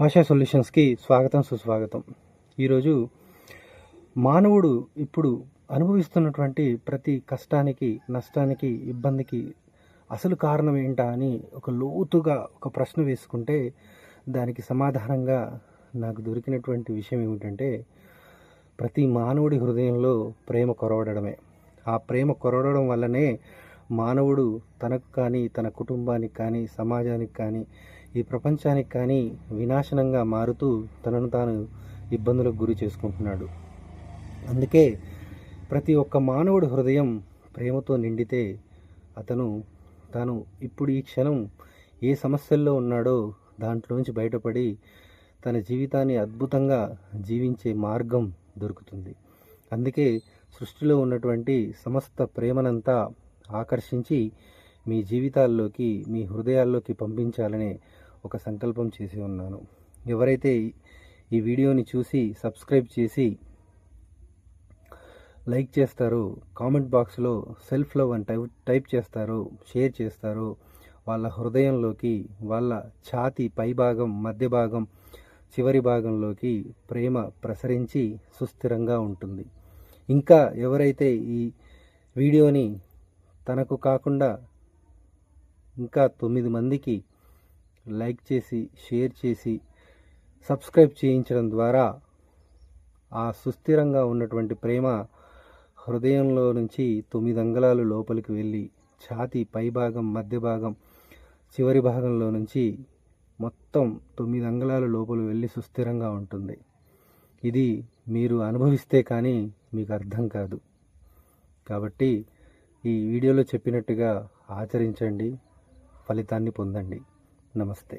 భాషా సొల్యూషన్స్కి స్వాగతం సుస్వాగతం. ఈరోజు మానవుడు ఇప్పుడు అనుభవిస్తున్నటువంటి ప్రతి కష్టానికి నష్టానికి ఇబ్బందికి అసలు కారణం ఏంటా అని ఒక లోతుగా ఒక ప్రశ్న వేసుకుంటే దానికి సమాధానంగా నాకు దొరికినటువంటి విషయం ఏమిటంటే ప్రతి మానవుడి హృదయంలో ప్రేమ కొరవడమే. ఆ ప్రేమ కొరవడం వల్లనే మానవుడు తనకు కానీ తన కుటుంబానికి కానీ సమాజానికి కానీ ఈ ప్రపంచానికి కానీ వినాశనంగా మారుతూ తనను తాను ఇబ్బందులకు గురి చేసుకుంటున్నాడు. అందుకే ప్రతి ఒక్క మానవుడి హృదయం ప్రేమతో నిండితే అతను తాను ఇప్పుడు ఈ క్షణం ఏ సమస్యల్లో ఉన్నాడో దాంట్లోంచి బయటపడి తన జీవితాన్ని అద్భుతంగా జీవించే మార్గం దొరుకుతుంది. అందుకే సృష్టిలో ఉన్నటువంటి సమస్త ప్రేమనంతా ఆకర్షించి మీ జీవితాల్లోకి మీ హృదయాల్లోకి పంపించాలనే ఒక సంకల్పం చేసి ఉన్నాను. ఎవరైతే ఈ వీడియోని చూసి సబ్స్క్రైబ్ చేసి లైక్ చేస్తారో కామెంట్ బాక్స్లో సెల్ఫ్ లవ్ అని టైప్ టైప్ చేస్తారో షేర్ చేస్తారో వాళ్ళ హృదయంలోకి వాళ్ళ ఛాతి పై భాగం మధ్య భాగం చివరి భాగంలోకి ప్రేమ ప్రసరించి సుస్థిరంగా ఉంటుంది. ఇంకా ఎవరైతే ఈ వీడియోని తనకు కాకుండా ఇంకా తొమ్మిది మందికి లైక్ చేసి షేర్ చేసి సబ్స్క్రైబ్ చేయించడం ద్వారా ఆ సుస్థిరంగా ఉన్నటువంటి ప్రేమ హృదయంలో నుంచి తొమ్మిది అంగళాలు లోపలికి వెళ్ళి ఛాతీ పై భాగం మధ్య భాగం చివరి భాగంలో నుంచి మొత్తం తొమ్మిది అంగళాలు లోపల వెళ్ళి సుస్థిరంగా ఉంటుంది. ఇది మీరు అనుభవిస్తే కానీ మీకు అర్థం కాదు. కాబట్టి ఈ వీడియోలో చెప్పినట్టుగా ఆచరించండి ఫలితాన్ని పొందండి. నమస్తే.